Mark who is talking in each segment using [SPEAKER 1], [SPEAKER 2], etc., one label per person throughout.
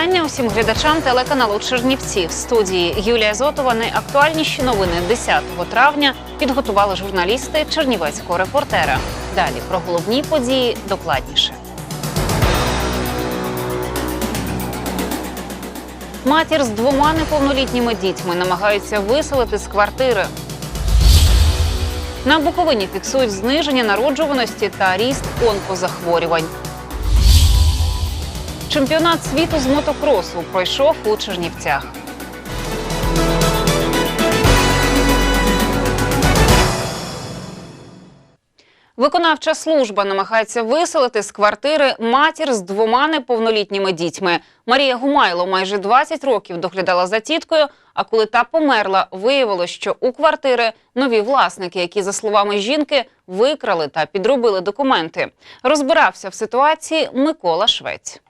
[SPEAKER 1] Вітання усім глядачам телеканалу Чернівці. В студії Юлія Зотова. Найактуальніші новини 10 травня підготували журналісти Чернівецького репортера. Далі про головні події докладніше. Матір з двома неповнолітніми дітьми намагаються виселити з квартири. На Буковині фіксують зниження народжуваності та ріст онкозахворювань. Чемпіонат світу з мотокросу пройшов у Чернівцях. Виконавча служба намагається виселити з квартири матір з двома неповнолітніми дітьми. Марія Гумайло майже 20 років доглядала за тіткою. А коли та померла, виявилось, що у квартири нові власники, які, за словами жінки, викрали та підробили документи. Розбирався в ситуації Микола Швець.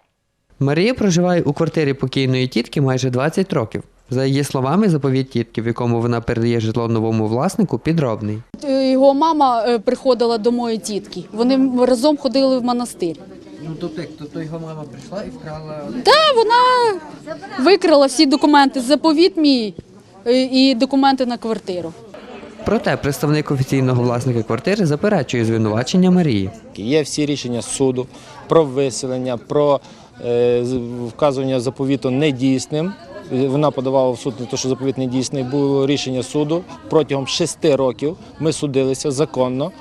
[SPEAKER 2] Марія проживає у квартирі покійної тітки майже 20 років. За її словами, заповіт тітки, в якому вона передає житло новому власнику, підробний.
[SPEAKER 3] Е, Його мама е, приходила до моєї тітки. Вони разом ходили в монастир.
[SPEAKER 2] Ну тобто, тобто його мама прийшла і вкрала.
[SPEAKER 3] Та вона викрала всі документи, заповіт мій е, і документи на квартиру.
[SPEAKER 2] Проте представник офіційного власника квартири заперечує звинувачення Марії.
[SPEAKER 4] Є всі рішення суду про виселення, про вказування заповіту недійсним. Е, Вона подавала в суд на те, що заповіт недійсний. Було рішення суду протягом шести років. Ми судилися законно.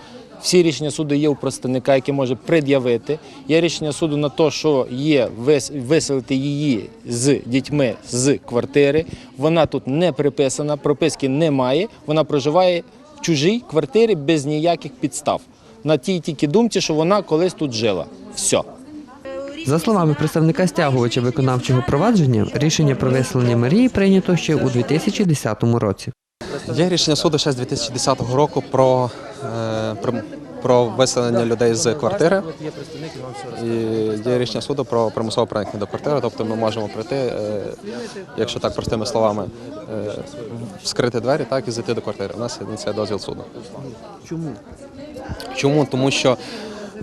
[SPEAKER 4] Всі рішення суду є у представника, який може пред'явити. Є рішення суду на те, що є виселити її з дітьми з квартири. Вона тут не приписана, прописки немає. Вона проживає в чужій квартирі без ніяких підстав. На тій тільки думці, що вона колись тут жила. Все.
[SPEAKER 2] За словами представника стягувача виконавчого провадження, рішення про виселення Марії прийнято ще у 2010 році.
[SPEAKER 5] Є рішення суду ще з 2010 року про, е, про, про виселення людей з квартири. І є рішення суду про примусове проникнення до квартири. Тобто ми можемо прийти, е, якщо так простими словами, е, вскрити двері так, і зайти до квартири. У нас є це дозвіл суду. Чому? Чому? Тому що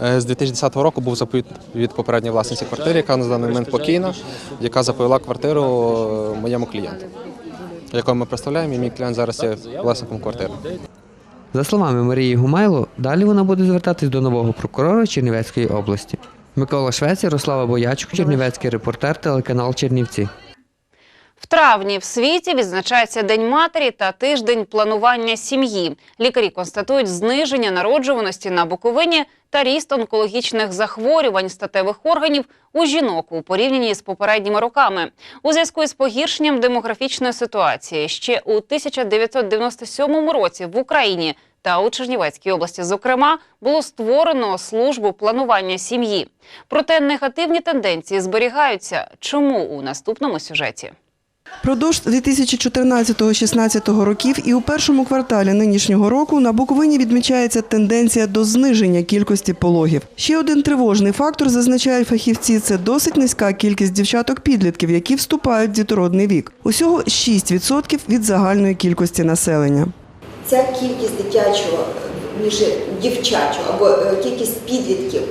[SPEAKER 5] з 2010 року був заповіт від попередньої власниці квартири, яка на даний момент покійна, яка заповіла квартиру е, моєму клієнту якого ми представляємо, і мій клієнт зараз є власником квартири.
[SPEAKER 2] За словами Марії Гумайло, далі вона буде звертатись до нового прокурора Чернівецької області. Микола Швець, Ярослава Боячук, Чернівецький репортер, телеканал Чернівці.
[SPEAKER 1] В травні в світі відзначається День матері та тиждень планування сім'ї. Лікарі констатують зниження народжуваності на Буковині та ріст онкологічних захворювань статевих органів у жінок у порівнянні з попередніми роками. У зв'язку із погіршенням демографічної ситуації ще у 1997 році в Україні та у Чернівецькій області, зокрема, було створено службу планування сім'ї. Проте негативні тенденції зберігаються. Чому у наступному сюжеті?
[SPEAKER 6] Продовж 2014-16 років і у першому кварталі нинішнього року на Буковині відмічається тенденція до зниження кількості пологів. Ще один тривожний фактор, зазначають фахівці, це досить низька кількість дівчаток-підлітків, які вступають в дітородний вік. Усього 6% від загальної кількості населення.
[SPEAKER 7] Ця кількість дитячого, дівчачого або е, кількість підлітків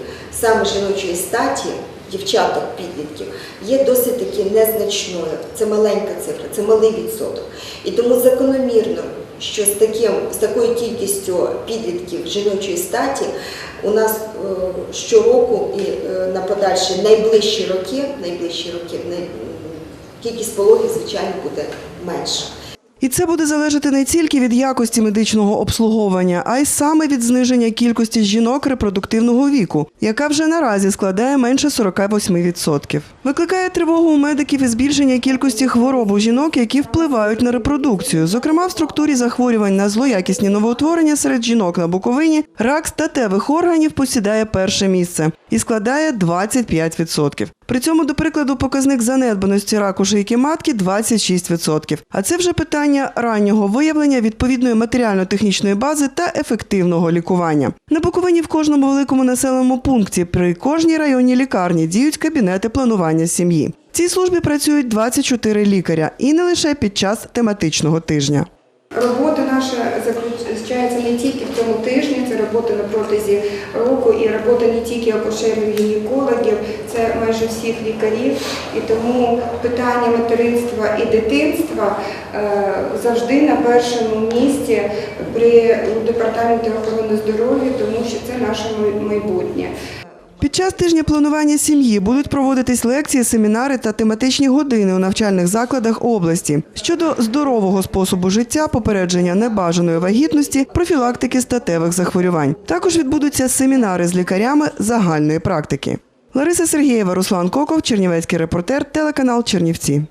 [SPEAKER 7] саме жіночої статі, дівчаток підлітків, є досить таки незначною. Це маленька цифра, це малий відсоток. І тому закономірно, що з таким з такою кількістю підлітків жіночої статі у нас е, щороку і е, на подальші найближчі роки, найближчі роки най- кількість пологів, звичайно, буде менша.
[SPEAKER 6] І це буде залежати не тільки від якості медичного обслуговування, а й саме від зниження кількості жінок репродуктивного віку, яка вже наразі складає менше 48%. Викликає тривогу у медиків і збільшення кількості хвороб у жінок, які впливають на репродукцію. Зокрема, в структурі захворювань на злоякісні новоутворення серед жінок на Буковині рак статевих органів посідає перше місце і складає 25%. При цьому, до прикладу, показник занедбаності раку шийки матки 26%. А це вже питання раннього виявлення відповідної матеріально-технічної бази та ефективного лікування. На Буковині в кожному великому населеному пункті при кожній районній лікарні діють кабінети планування сім'ї. В цій службі працюють 24 лікаря і не лише під час тематичного тижня.
[SPEAKER 8] Робота наша заключається не тільки в цьому тижні, це робота на протязі року і робота не тільки акушерів гінекологів, це майже всіх лікарів. І тому питання материнства і дитинства е, завжди на першому місці при департаменті охорони здоров'я, тому що це наше майбутнє.
[SPEAKER 6] Під час тижня планування сім'ї будуть проводитись лекції, семінари та тематичні години у навчальних закладах області щодо здорового способу життя, попередження небажаної вагітності, профілактики статевих захворювань. Також відбудуться семінари з лікарями загальної практики. Лариса Сергієва, Руслан Коков, Чернівецький репортер, телеканал Чернівці.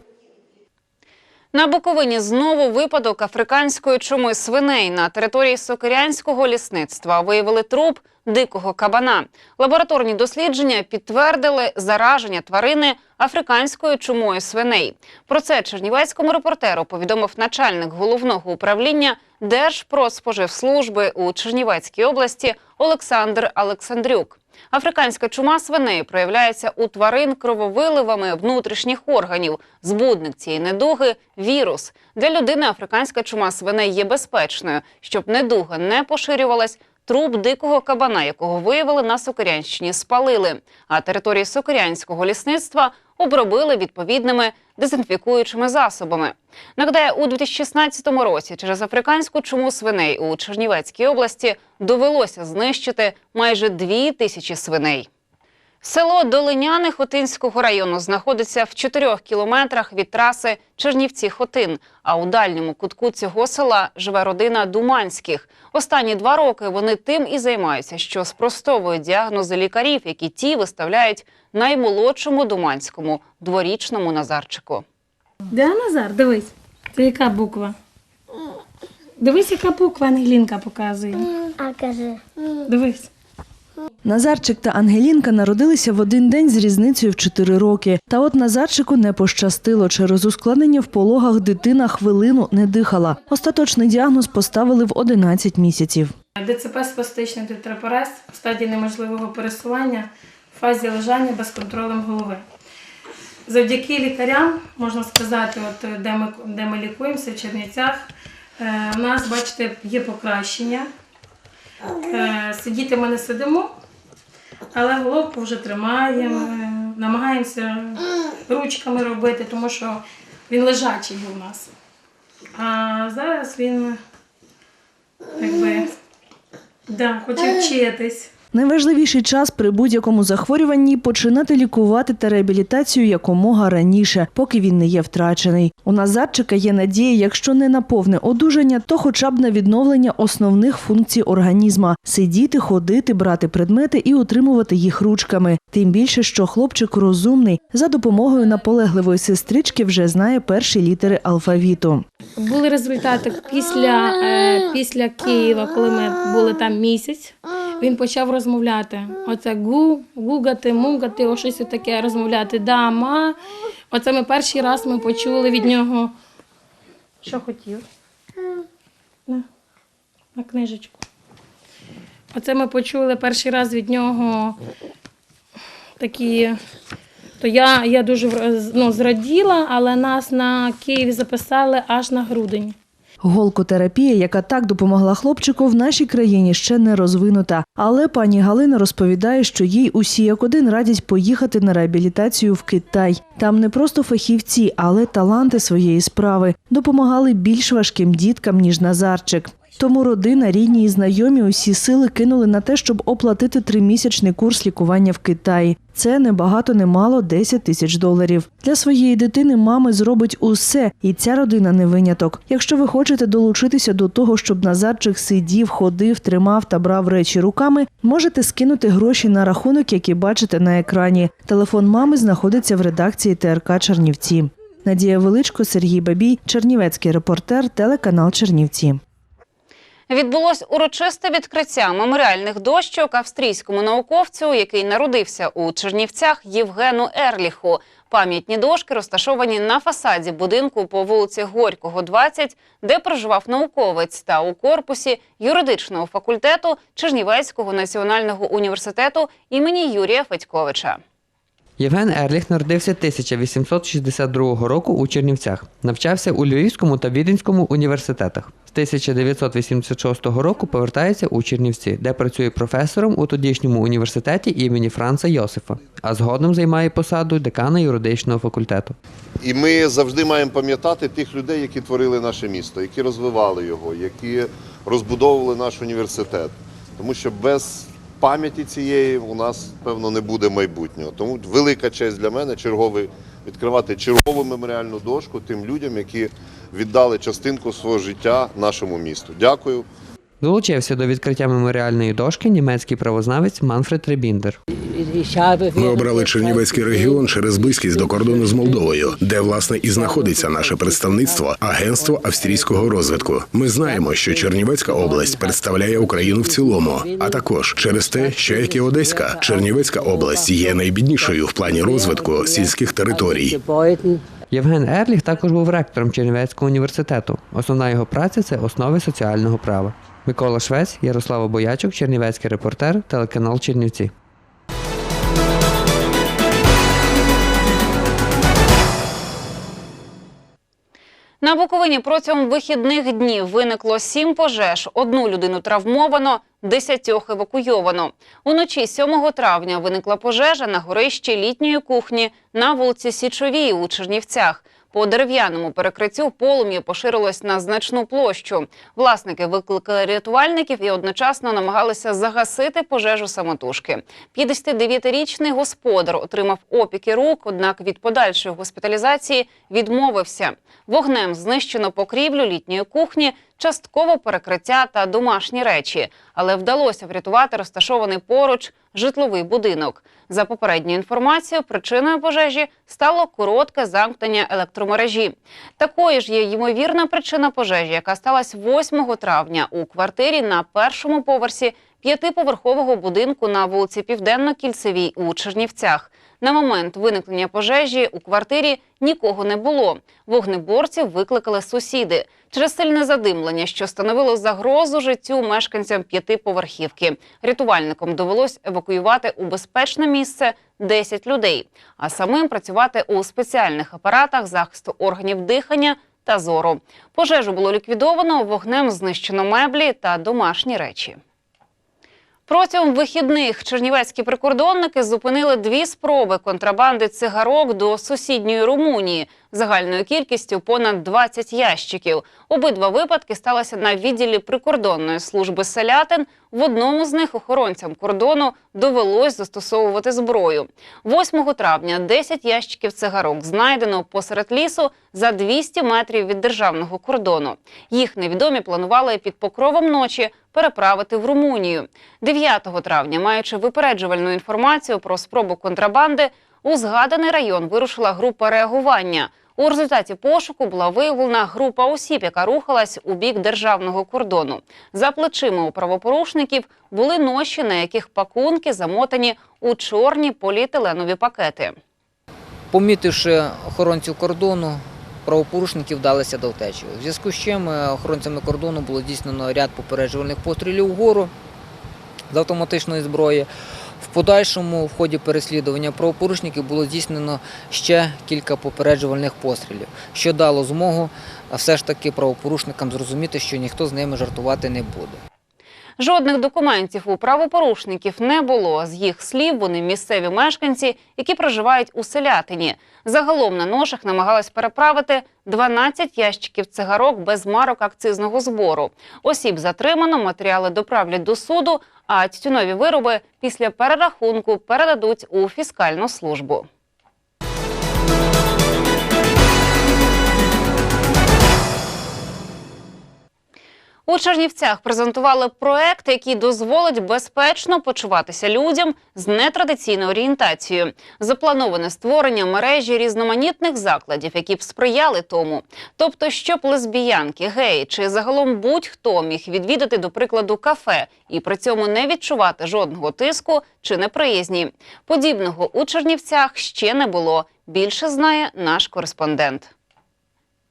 [SPEAKER 1] На Буковині знову випадок африканської чуми свиней на території Сокирянського лісництва виявили труп дикого кабана. Лабораторні дослідження підтвердили зараження тварини африканською чумою свиней. Про це чернівецькому репортеру повідомив начальник головного управління Держпродспоживслужби у Чернівецькій області Олександр Олександрюк. Африканська чума свиней проявляється у тварин крововиливами внутрішніх органів. Збудник цієї недуги вірус. Для людини африканська чума свиней є безпечною. Щоб недуга не поширювалась, труп дикого кабана, якого виявили на Сокирянщині, спалили. А території Сокирянського лісництва обробили відповідними дезінфікуючими засобами. Нагадаю, у 2016 році через африканську чуму свиней у Чернівецькій області довелося знищити майже дві тисячі свиней. Село Долиняни Хотинського району знаходиться в 4 кілометрах від траси Чернівці-Хотин. А у дальньому кутку цього села живе родина Думанських. Останні два роки вони тим і займаються, що спростовують діагнози лікарів, які ті виставляють наймолодшому думанському дворічному Назарчику.
[SPEAKER 9] Де Назар? Дивись. Це яка буква? Дивись, яка буква Ангелінка показує.
[SPEAKER 10] А каже.
[SPEAKER 9] Дивись.
[SPEAKER 11] Назарчик та Ангелінка народилися в один день з різницею в 4 роки. Та от Назарчику не пощастило. Через ускладнення в пологах дитина хвилину не дихала. Остаточний діагноз поставили в 11 місяців.
[SPEAKER 9] ДЦП спастичний тетрапорез в стадії неможливого пересування в фазі лежання без контролем голови. Завдяки лікарям, можна сказати, от де ми, де ми лікуємося в Чернівцях, е, у нас, бачите, є покращення. Е, сидіти ми не сидимо, але головку вже тримаємо, е, намагаємося ручками робити, тому що він лежачий у нас. А зараз він якби да, хоче вчитись.
[SPEAKER 11] Найважливіший час при будь-якому захворюванні починати лікувати та реабілітацію якомога раніше, поки він не є втрачений. У Назарчика є надія, якщо не на повне одужання, то хоча б на відновлення основних функцій організма сидіти, ходити, брати предмети і утримувати їх ручками. Тим більше, що хлопчик розумний за допомогою наполегливої сестрички вже знає перші літери алфавіту.
[SPEAKER 9] Були результати після, е, після Києва, коли ми були там місяць. Він почав розмовляти. Оце гу, гугати, мугати, о щось таке розмовляти. Да, ма. Оце ми перший раз ми почули від нього. Що хотів? На, на книжечку. Оце ми почули перший раз від нього такі. То я, я дуже ну, зраділа, але нас на Київ записали аж на грудень.
[SPEAKER 11] Голкотерапія, яка так допомогла хлопчику, в нашій країні ще не розвинута. Але пані Галина розповідає, що їй усі як один радять поїхати на реабілітацію в Китай. Там не просто фахівці, але таланти своєї справи допомагали більш важким діткам ніж Назарчик. Тому родина, рідні і знайомі усі сили кинули на те, щоб оплатити тримісячний курс лікування в Китаї. Це не багато, не мало 10 тисяч доларів. Для своєї дитини мами зробить усе, і ця родина не виняток. Якщо ви хочете долучитися до того, щоб Назарчик сидів, ходив, тримав та брав речі руками, можете скинути гроші на рахунок, який бачите на екрані. Телефон мами знаходиться в редакції ТРК Чернівці. Надія Величко, Сергій Бабій, Чернівецький репортер, телеканал Чернівці.
[SPEAKER 1] Відбулось урочисте відкриття меморіальних дощок австрійському науковцю, який народився у Чернівцях Євгену Ерліху. Пам'ятні дошки розташовані на фасаді будинку по вулиці Горького, 20, де проживав науковець, та у корпусі юридичного факультету Чернівецького національного університету імені Юрія Федьковича.
[SPEAKER 2] Євген Ерліх народився 1862 року у Чернівцях. Навчався у Львівському та Віденському університетах. З 1986 року повертається у Чернівці, де працює професором у тодішньому університеті імені Франца Йосифа, а згодом займає посаду декана юридичного факультету.
[SPEAKER 10] І ми завжди маємо пам'ятати тих людей, які творили наше місто, які розвивали його, які розбудовували наш університет. Тому що без пам'яті цієї у нас, певно, не буде майбутнього. Тому велика честь для мене черговий відкривати чергову меморіальну дошку тим людям, які віддали частинку свого життя нашому місту. Дякую.
[SPEAKER 2] Долучився до відкриття меморіальної дошки німецький правознавець Манфред Ребіндер.
[SPEAKER 12] Ми обрали Чернівецький регіон через близькість до кордону з Молдовою, де власне і знаходиться наше представництво Агентство австрійського розвитку. Ми знаємо, що Чернівецька область представляє Україну в цілому, а також через те, що як і Одеська, Чернівецька область є найбіднішою в плані розвитку сільських територій.
[SPEAKER 2] Євген Ерліх також був ректором Чернівецького університету. Основна його праця це основи соціального права. Микола Швець, Ярослава Боячук, Чернівецький репортер, телеканал Чернівці.
[SPEAKER 1] На Буковині протягом вихідних днів виникло сім пожеж. Одну людину травмовано, десятьох евакуйовано. Уночі 7 травня виникла пожежа на горищі літньої кухні на вулиці Січовій у Чернівцях. По дерев'яному перекриттю полум'я поширилось на значну площу. Власники викликали рятувальників і одночасно намагалися загасити пожежу самотужки. 59-річний господар отримав опіки рук, однак від подальшої госпіталізації відмовився. Вогнем знищено покрівлю літньої кухні, частково перекриття та домашні речі, але вдалося врятувати розташований поруч житловий будинок. За попередньою інформацією, причиною пожежі стало коротке замкнення електромережі. Такою ж є ймовірна причина пожежі, яка сталася 8 травня у квартирі на першому поверсі п'ятиповерхового будинку на вулиці Південно-Кільцевій у Чернівцях. На момент виникнення пожежі у квартирі нікого не було. Вогнеборців викликали сусіди через сильне задимлення, що становило загрозу життю мешканцям п'ятиповерхівки. Рятувальникам довелось евакуювати у безпечне місце 10 людей, а самим працювати у спеціальних апаратах захисту органів дихання та зору. Пожежу було ліквідовано, вогнем знищено меблі та домашні речі. Протягом вихідних чернівецькі прикордонники зупинили дві спроби контрабанди цигарок до сусідньої Румунії загальною кількістю понад 20 ящиків. Обидва випадки сталися на відділі прикордонної служби селятин. В одному з них охоронцям кордону довелось застосовувати зброю. 8 травня 10 ящиків цигарок знайдено посеред лісу за 200 метрів від державного кордону. Їх невідомі планували під покровом ночі переправити в Румунію. 9 травня, маючи випереджувальну інформацію про спробу контрабанди, у згаданий район вирушила група реагування. У результаті пошуку була виявлена група осіб, яка рухалась у бік державного кордону. За плечима у правопорушників були ноші, на яких пакунки замотані у чорні поліетиленові пакети.
[SPEAKER 13] Помітивши охоронців кордону, правопорушники вдалися до втечі. У зв'язку з чим е, охоронцями кордону було здійснено ряд попереджувальних пострілів вгору з автоматичної зброї. В подальшому, в ході переслідування правопорушників було здійснено ще кілька попереджувальних пострілів, що дало змогу все ж таки правопорушникам зрозуміти, що ніхто з ними жартувати не буде.
[SPEAKER 1] Жодних документів у правопорушників не було. З їх слів, вони місцеві мешканці, які проживають у селятині. Загалом на ношах намагались переправити 12 ящиків цигарок без марок акцизного збору. Осіб затримано, матеріали доправлять до суду, а тютюнові вироби після перерахунку передадуть у фіскальну службу. У Чернівцях презентували проект, який дозволить безпечно почуватися людям з нетрадиційною орієнтацією. Заплановане створення мережі різноманітних закладів, які б сприяли тому. Тобто, щоб лесбіянки, геї чи загалом будь-хто міг відвідати, до прикладу, кафе і при цьому не відчувати жодного тиску чи неприязні. Подібного у Чернівцях ще не було. Більше знає наш кореспондент.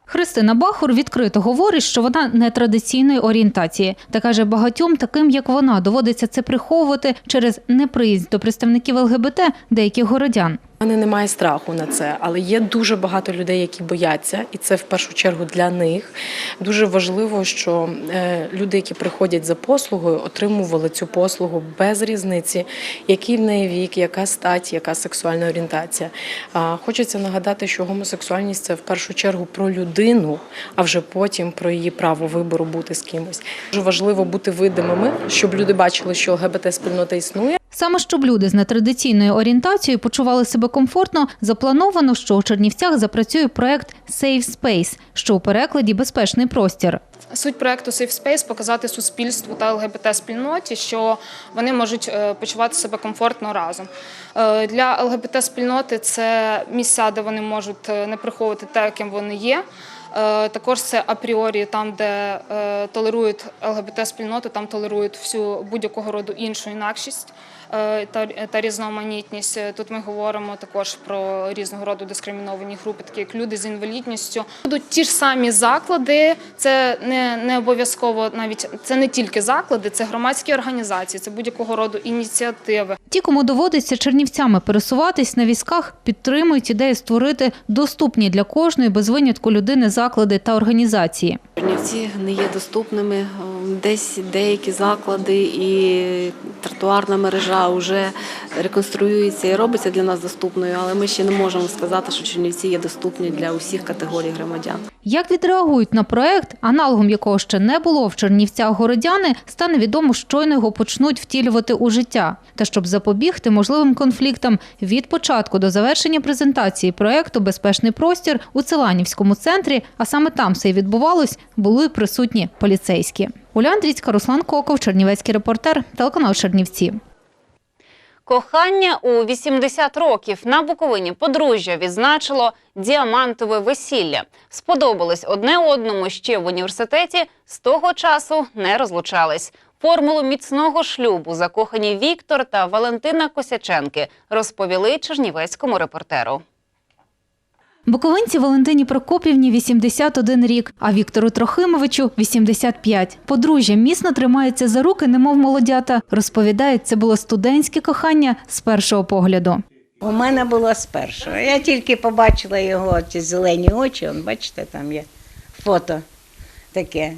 [SPEAKER 14] Христина Бахур відкрито говорить, що вона нетрадиційної орієнтації. Та каже, багатьом таким, як вона, доводиться це приховувати через неприїзд до представників ЛГБТ деяких городян.
[SPEAKER 15] Мене немає страху на це, але є дуже багато людей, які бояться, і це в першу чергу для них. Дуже важливо, що е, люди, які приходять за послугою, отримували цю послугу без різниці, який в неї вік, яка стать, яка сексуальна орієнтація. Хочеться нагадати, що гомосексуальність це в першу чергу про людину, а вже потім про її право вибору бути з кимось. Дуже важливо бути видимими, щоб люди бачили, що ЛГБТ спільнота існує.
[SPEAKER 14] Саме щоб люди з нетрадиційною орієнтацією почували себе комфортно, заплановано, що у Чернівцях запрацює проект Safe Space, що у перекладі безпечний простір.
[SPEAKER 16] Суть проекту Safe Space – показати суспільству та ЛГБТ-спільноті, що вони можуть е, почувати себе комфортно разом. Е, Для ЛГБТ-спільноти це місця, де вони можуть е, не приховувати те, яким вони є. Також це апріорі, там, де толерують ЛГБТ-спільноту, там толерують всю будь-якого роду іншу інакшість та, та різноманітність. Е, Тут ми говоримо також про різного роду дискриміновані групи, такі як люди з інвалідністю. Будуть ті ж самі заклади. Це не, не обов'язково навіть це не тільки заклади, це громадські організації, це будь-якого роду ініціативи.
[SPEAKER 14] Ті, кому доводиться чернівцями пересуватись на візках, підтримують ідею створити доступні для кожної без винятку людини заклади та організації.
[SPEAKER 17] Чернівці не є доступними. Десь деякі заклади і тротуарна мережа вже реконструюється і робиться для нас доступною, але ми ще не можемо сказати, що Чернівці є доступні для усіх категорій громадян.
[SPEAKER 14] Як відреагують на проект, аналогом якого ще не було в Чернівцях городяни, стане відомо, щойно його почнуть втілювати у життя. Та щоб запобігти можливим конфліктам від початку до завершення презентації проекту Безпечний простір у Целанівському центрі, а саме там все й відбувалось, були присутні поліцейські. Уля Андрійська, Руслан Коков, Чернівецький репортер, телеканал Чернівці.
[SPEAKER 1] Кохання у 80 років на Буковині подружжя відзначило діамантове весілля. Сподобались одне одному ще в університеті. З того часу не розлучались. Формулу міцного шлюбу закохані Віктор та Валентина Косяченки розповіли чернівецькому репортеру.
[SPEAKER 14] Буковинці Валентині Прокопівні 81 рік, а Віктору Трохимовичу 85. Подружжя міцно тримається за руки, немов молодята. Розповідає, це було студентське кохання з першого погляду.
[SPEAKER 18] У мене було з першого. Я тільки побачила його ці зелені очі, он, бачите, там є фото таке.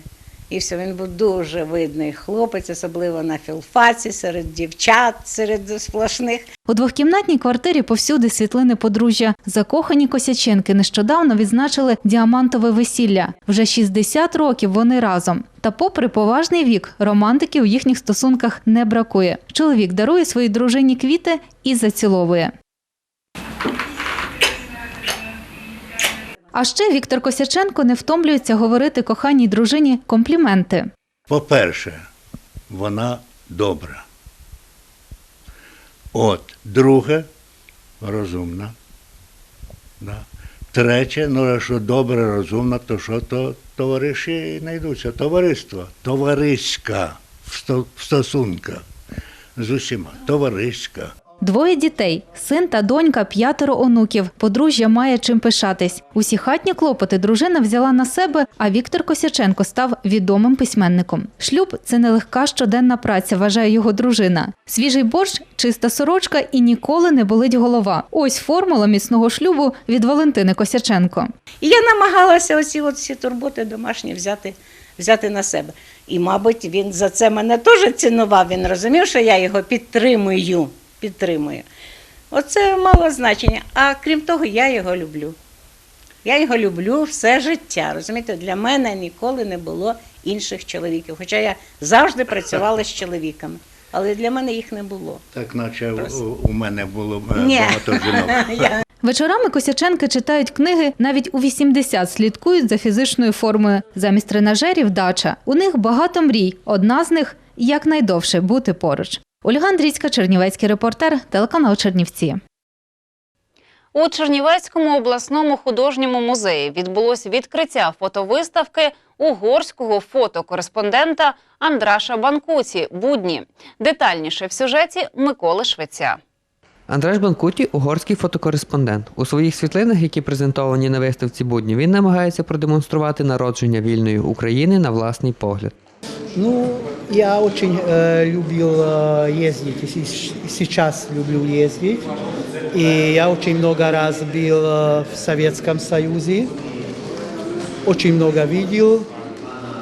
[SPEAKER 18] І все, він був дуже видний хлопець, особливо на філфаці, серед дівчат, серед сплошних.
[SPEAKER 14] У двохкімнатній квартирі повсюди світлини подружжя. Закохані Косяченки нещодавно відзначили діамантове весілля. Вже 60 років вони разом. Та попри поважний вік, романтики у їхніх стосунках не бракує. Чоловік дарує своїй дружині квіти і заціловує. А ще Віктор Косяченко не втомлюється говорити коханій дружині компліменти.
[SPEAKER 19] По-перше, вона добра. От, друге, розумна. Да. Третє, ну що добре, розумна, то що то товариші знайдуться. Товариство, товариська в стосунках з усіма, товариська.
[SPEAKER 14] Двоє дітей, син та донька, п'ятеро онуків. Подружжя має чим пишатись. Усі хатні клопоти дружина взяла на себе, а Віктор Косяченко став відомим письменником. Шлюб це нелегка щоденна праця, вважає його дружина. Свіжий борщ, чиста сорочка і ніколи не болить голова. Ось формула міцного шлюбу від Валентини Косяченко.
[SPEAKER 18] І я намагалася оці всі турботи домашні взяти, взяти на себе. І, мабуть, він за це мене теж цінував. Він розумів, що я його підтримую. Підтримую. Оце мало значення. А крім того, я його люблю. Я його люблю все життя. Розумієте, для мене ніколи не було інших чоловіків. Хоча я завжди працювала з чоловіками, але для мене їх не було.
[SPEAKER 19] Так наче у, у мене було е,
[SPEAKER 18] Ні.
[SPEAKER 19] багато жінок.
[SPEAKER 14] Вечорами Косяченки читають книги, навіть у 80 слідкують за фізичною формою. Замість тренажерів дача. У них багато мрій. Одна з них якнайдовше бути поруч. Ольга Андрійська, Чернівецький репортер, телеканал Чернівці.
[SPEAKER 1] У Чернівецькому обласному художньому музеї відбулось відкриття фотовиставки угорського фотокореспондента Андраша Банкуці Будні. Детальніше в сюжеті Миколи Швеця.
[SPEAKER 2] Андреш Банкуті угорський фотокореспондент. У своїх світлинах, які презентовані на виставці будні, він намагається продемонструвати народження вільної України на власний погляд.
[SPEAKER 20] Ну, я очень э, любил э, ездить, и сейчас люблю ездить. И я очень много раз был э, в Советском Союзе, очень много видел,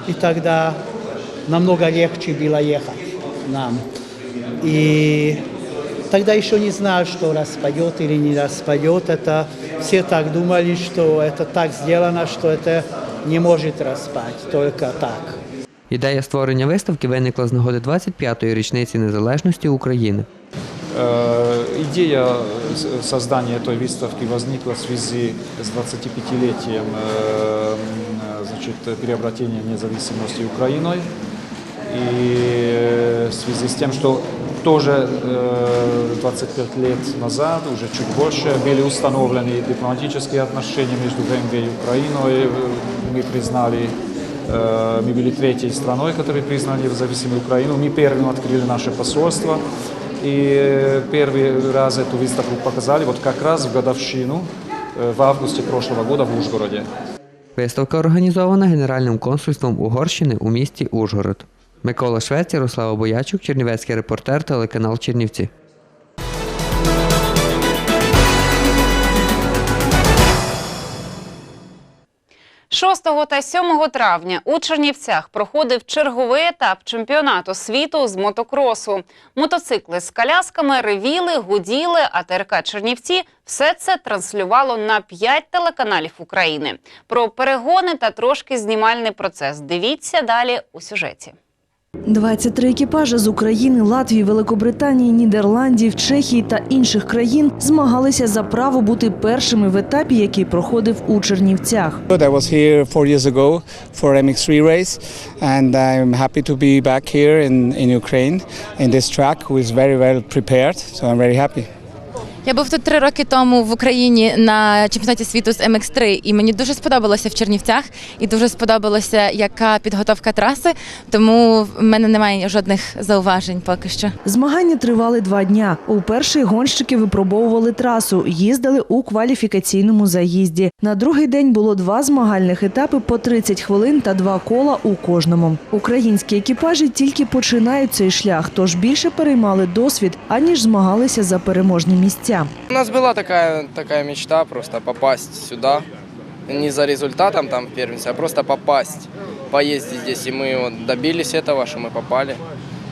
[SPEAKER 20] и тогда намного легче было ехать нам. И тогда еще не знал, что распадет или не распадет. Это все так думали, что это так сделано, что это не может распасть, только так.
[SPEAKER 2] Ідея створення виставки виникла з нагоди 25-ї річниці незалежності України.
[SPEAKER 21] Э, Идея с- создания этой выставки возникла в связи с 25-летием э, м, значит, переобретения независимости Украиной и э, в связи с тем, что тоже э, 25 лет назад, уже чуть больше, были установлены дипломатические отношения между ВМВ и Украиной. Э, Мы признали Э, Мы были третьей страной, которая признали независимую Украину. Мы первым открыли наше посольство. И э, первый раз эту выставку показали вот как раз в годовщину э, в августе прошлого года в Ужгороде.
[SPEAKER 2] Виставка організована Генеральним консульством Угорщини у місті Ужгород. Микола Швець, Ярослава Боячук, Чернівецький репортер, телеканал Чернівці. –
[SPEAKER 1] 6 та 7 травня у Чернівцях проходив черговий етап чемпіонату світу з мотокросу. Мотоцикли з колясками ревіли, гуділи, а ТРК Чернівці все це транслювало на 5 телеканалів України. Про перегони та трошки знімальний процес дивіться далі у сюжеті.
[SPEAKER 11] 23 екіпажі з України, Латвії, Великобританії, Нідерландів, Чехії та інших країн змагалися за право бути першими в етапі, який проходив у Чернівцях.
[SPEAKER 22] I was here four years ago for MX3 race, and I'm happy to be back here in, in Ukraine in this track, who is very well prepared. So I'm very happy.
[SPEAKER 23] Я був тут три роки тому в Україні на чемпіонаті світу з MX3, і мені дуже сподобалося в Чернівцях, і дуже сподобалося, яка підготовка траси. Тому в мене немає жодних зауважень поки що.
[SPEAKER 11] Змагання тривали два дня. У перший гонщики випробовували трасу, їздили у кваліфікаційному заїзді. На другий день було два змагальних етапи по 30 хвилин та два кола у кожному. Українські екіпажі тільки починають цей шлях, тож більше переймали досвід, аніж змагалися за переможні місця.
[SPEAKER 24] У нас была такая, такая мечта просто попасть сюда. Не за результатом там в первенстве, а просто попасть, поездить здесь. И мы вот добились этого, что мы попали.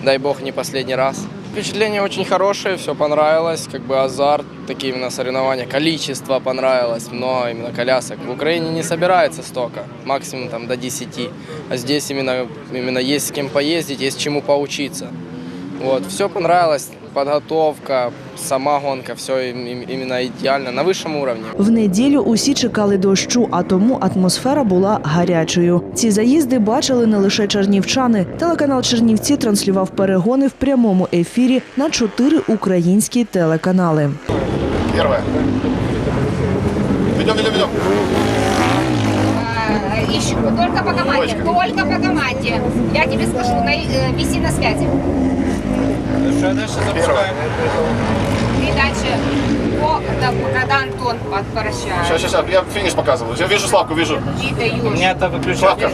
[SPEAKER 24] Дай бог не последний раз. Впечатление очень хорошее, все понравилось, как бы азарт, такие именно соревнования, количество понравилось, много именно колясок. В Украине не собирается столько, максимум там до 10, а здесь именно, именно есть с кем поездить, есть чему поучиться. Вот, все понравилось, подготовка, сама гонка, все именно идеально, на высшем уровне.
[SPEAKER 11] В неділю усі чекали дощу, а тому атмосфера була гарячою. Ці заїзди бачили не лише чернівчани. Телеканал Чернівці транслював перегони в прямому ефірі на чотири українські телеканали.
[SPEAKER 25] Первое. Ведем, ведем, ведем.
[SPEAKER 26] Ищу, только по команде, только по команде. Я тебе скажу, на, э, виси на связи.
[SPEAKER 25] Что дальше запускаем?
[SPEAKER 26] Передача по, да, когда Антон прощает.
[SPEAKER 25] Сейчас, сейчас, я финиш показываю. Я вижу Славку, вижу.
[SPEAKER 26] У
[SPEAKER 25] меня это выключено. Славка.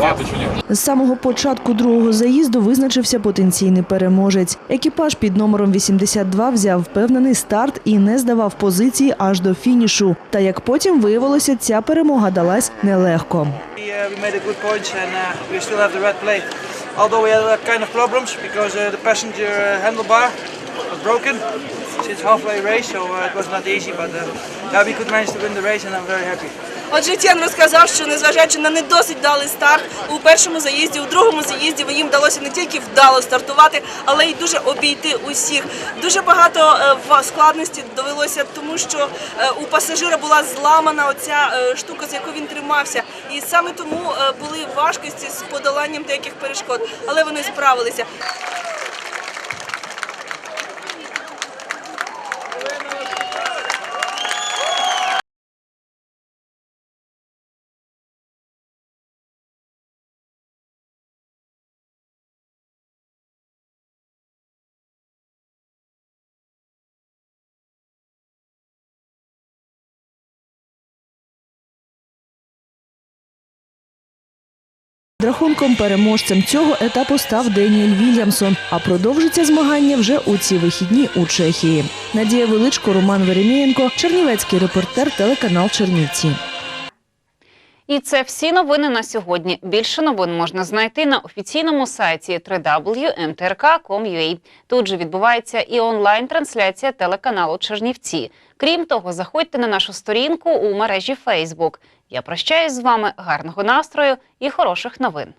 [SPEAKER 25] Нет, еще нет.
[SPEAKER 11] З самого початку другого заїзду визначився потенційний переможець. Екіпаж під номером 82 взяв впевнений старт і не здавав позиції аж до фінішу. Та як потім виявилося, ця перемога далась нелегко.
[SPEAKER 27] We, uh, we made a good point and uh, we still have the red plate.
[SPEAKER 28] Although we had kind of problems because uh, the passenger uh, handlebar was broken since halfway race, so uh, it was not easy. But yeah, we could manage to win the race, and I'm very happy.
[SPEAKER 29] Отже, Тєн розказав, що незважаючи на не досить вдалий старт у першому заїзді, у другому заїзді їм вдалося не тільки вдало стартувати, але й дуже обійти усіх. Дуже багато е, складностей довелося, тому що е, у пасажира була зламана оця е, штука, за яку він тримався, і саме тому були важкості з подоланням деяких перешкод, але вони справилися.
[SPEAKER 11] Рахунком переможцем цього етапу став Деніель Вільямсон, а продовжиться змагання вже у ці вихідні у Чехії. Надія Величко, Роман Веремієнко, Чернівецький репортер, телеканал Чернівці.
[SPEAKER 1] І це всі новини на сьогодні. Більше новин можна знайти на офіційному сайті www.mtrk.com.ua. Тут же відбувається і онлайн-трансляція телеканалу Чернівці. Крім того, заходьте на нашу сторінку у мережі Facebook. Я прощаюсь з вами. Гарного настрою і хороших новин.